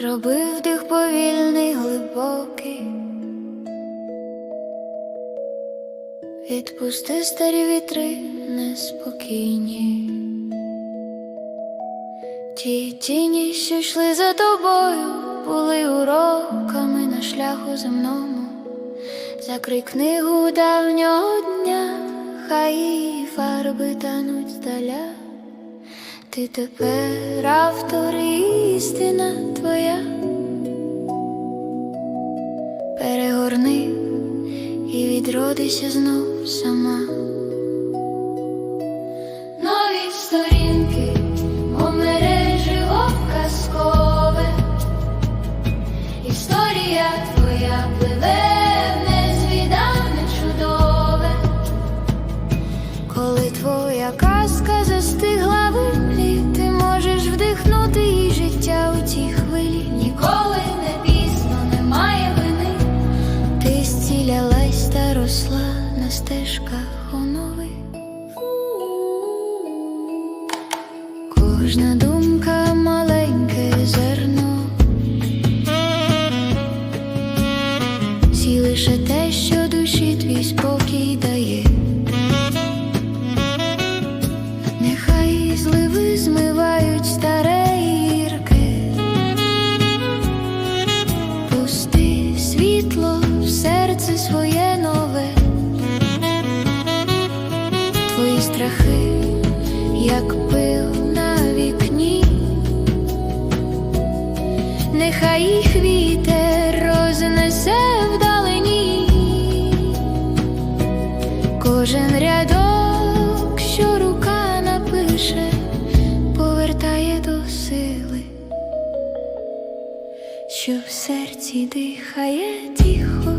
Зробив дих повільний, глибокий, відпусти старі вітри неспокійні, ті тіні, що йшли за тобою, були уроками на шляху земному. Закрий книгу давнього дня, хай її фарби тануть здаля. Ти тепер автор істина твоя. Перегорни і відродися знов сама. У нових. Кожна страхи, як пил на вікні, нехай їх вітер рознесе вдалині, кожен рядок, що рука напише, повертає до сили, що в серці дихає тихо,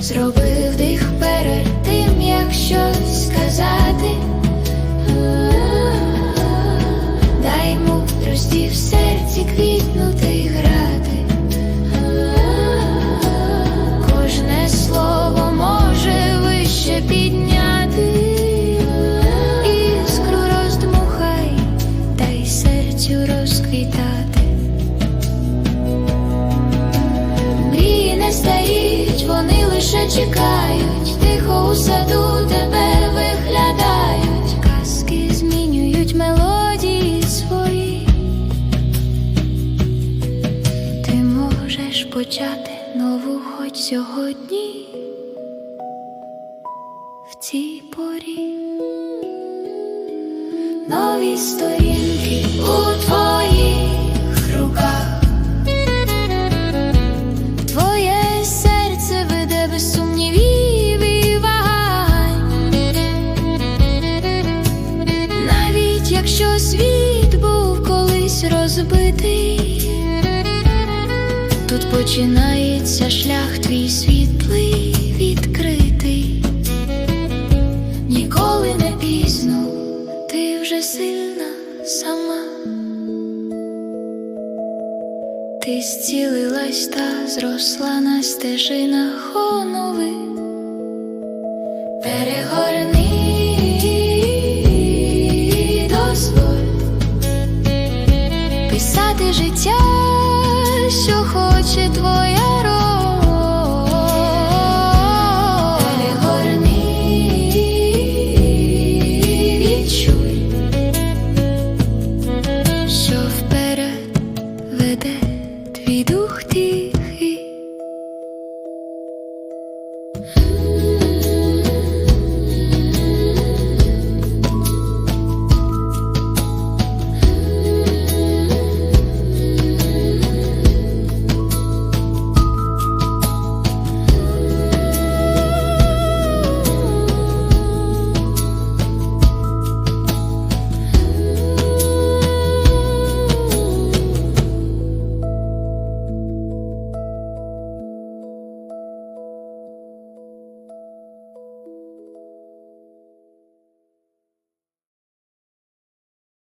зробив дих перед тим, як щось сказати. Дай мудрості в серці квітнути й грати. Кожне слово може вище підняти, іскру роздмухай, дай серцю розквітати. Мрії не стають, вони лише чекають, почати нову хоч сьогодні в цій порі. Нові сторінки у твоїх руках. Твоє серце веде без сумнівів і вагань. Навіть якщо світ був колись розбитий, починається шлях твій світлий, відкритий. Ніколи не пізно, ти вже сильна сама. Ти зцілилась та зросла на стежинах онови. Перегорни дозволь писати життя, що очі твоя.